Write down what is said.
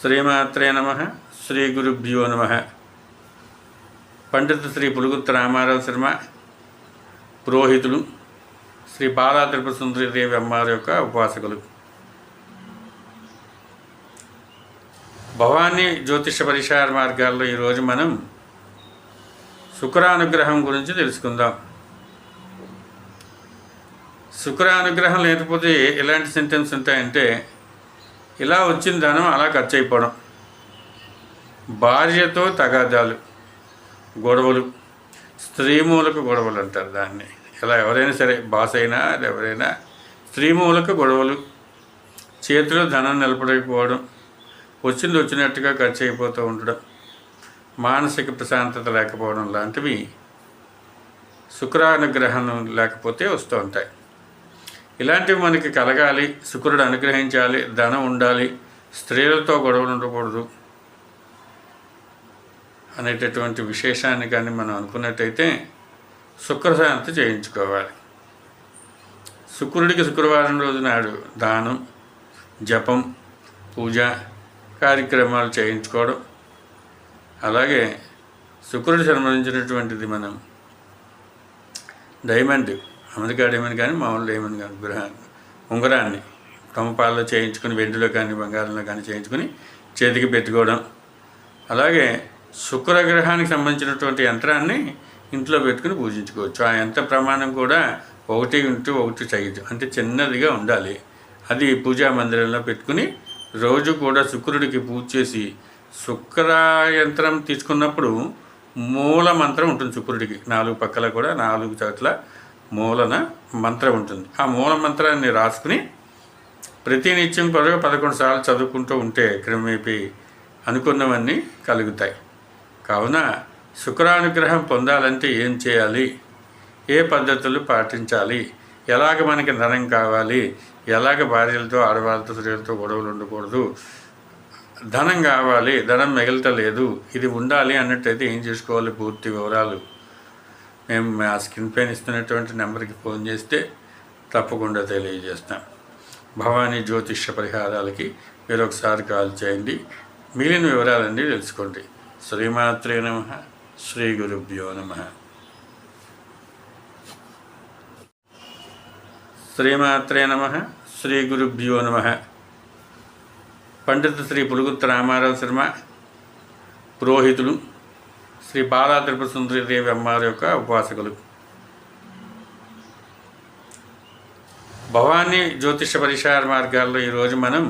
శ్రీమాత్రే నమ శ్రీ గురుభ్యో నమ. పండిత శ్రీ పులుగుత్త రామారావు శర్మ పురోహితులు శ్రీ బాలా త్రిపుర దేవి అమ్మారి యొక్క ఉపాసకులు. భవానీ జ్యోతిష పరిహార మార్గాల్లో ఈరోజు మనం శుక్రానుగ్రహం గురించి తెలుసుకుందాం. శుక్రానుగ్రహం లేకపోతే ఎలాంటి సింటమ్స్ ఉంటాయంటే ఇలా వచ్చిన ధనం అలా ఖర్చు అయిపోవడం భార్యతో తగాదాలు గొడవలు స్త్రీమూలకు గొడవలు అంటారు దాన్ని. ఇలా ఎవరైనా సరే బాస్ అయినా ఎవరైనా స్త్రీమూలకు గొడవలు చేతిలో ధనం నిలబడకపోవడం వచ్చింది వచ్చినట్టుగా ఖర్చు అయిపోతూ ఉండడం మానసిక ప్రశాంతత లేకపోవడం లాంటివి శుక్రానుగ్రహం లేకపోతే వస్తూ ఉంటాయి. ఇలాంటివి మనకి కలగాలి శుక్రుడు అనుగ్రహించాలి ధనం ఉండాలి స్త్రీలతో గొడవలు ఉండకూడదు అనేటటువంటి విశేషాన్ని కానీ మనం అనుకున్నట్టయితే శుక్రశాంతి చేయించుకోవాలి. శుక్రుడికి శుక్రవారం రోజు నాడు దానం జపం పూజ కార్యక్రమాలు చేయించుకోవడం. అలాగే శుక్రుడు సంబంధించినటువంటిది మనం డైమండ్ అమెరికాడు ఏమని కానీ మామూలు ఏమని కానీ గ్రహాన్ని ఉంగరాన్ని కమపాల్లో చేయించుకుని వెండిలో కానీ బంగారంలో కానీ చేయించుకుని చేతికి పెట్టుకోవడం. అలాగే శుక్రగ్రహానికి సంబంధించినటువంటి యంత్రాన్ని ఇంట్లో పెట్టుకుని పూజించుకోవచ్చు. ఆ యంత్ర ప్రమాణం కూడా ఒకటి ఇంటూ ఒకటి సైజు అంటే చిన్నదిగా ఉండాలి. అది పూజా మందిరంలో పెట్టుకుని రోజు కూడా శుక్రుడికి పూజ చేసి శుక్ర యంత్రం తీసుకున్నప్పుడు మూల మంత్రం ఉంటుంది శుక్రుడికి. నాలుగు పక్కల కూడా నాలుగు చోట్ల మూలన మంత్రం ఉంటుంది. ఆ మూల మంత్రాన్ని రాసుకుని ప్రతి నిత్యం పదకొండు సార్లు చదువుకుంటూ ఉంటే క్రమేపీ అనుకున్నవన్నీ కలుగుతాయి. కావున శుక్రానుగ్రహం పొందాలంటే ఏం చేయాలి? ఏ పద్ధతులు పాటించాలి? ఎలాగ మనకి ధనం కావాలి? ఎలాగ భార్యలతో ఆడవాళ్ళతో స్త్రీలతో గొడవలు ఉండకూడదు? ధనం కావాలి ధనం మిగలటలేదు ఇది ఉండాలి అన్నట్టయితే ఏం చేసుకోవాలి? పూర్తి వివరాలు మేము మా స్క్రీన్ పైన ఇస్తున్నటువంటి నెంబర్కి ఫోన్ చేస్తే తప్పకుండా తెలియజేస్తాం. భవానీ జ్యోతిష్య పరిహారాలకి మీరు ఒకసారి కాల్ చేయండి. మిగిలిన వివరాలన్నీ తెలుసుకోండి. శ్రీమాత్రే నమ. శ్రీ గురుభ్యో నమ. శ్రీమాత్రే నమ. శ్రీ గురుభ్యో నమ. పండిత శ్రీ పులుగుత్త రామారావు శర్మ పురోహితులు శ్రీ బాలా త్రిపుర అమ్మారి యొక్క ఉపాసకులు భవానీ జ్యోతిష పరిహార మార్గాల్లో ఈరోజు మనం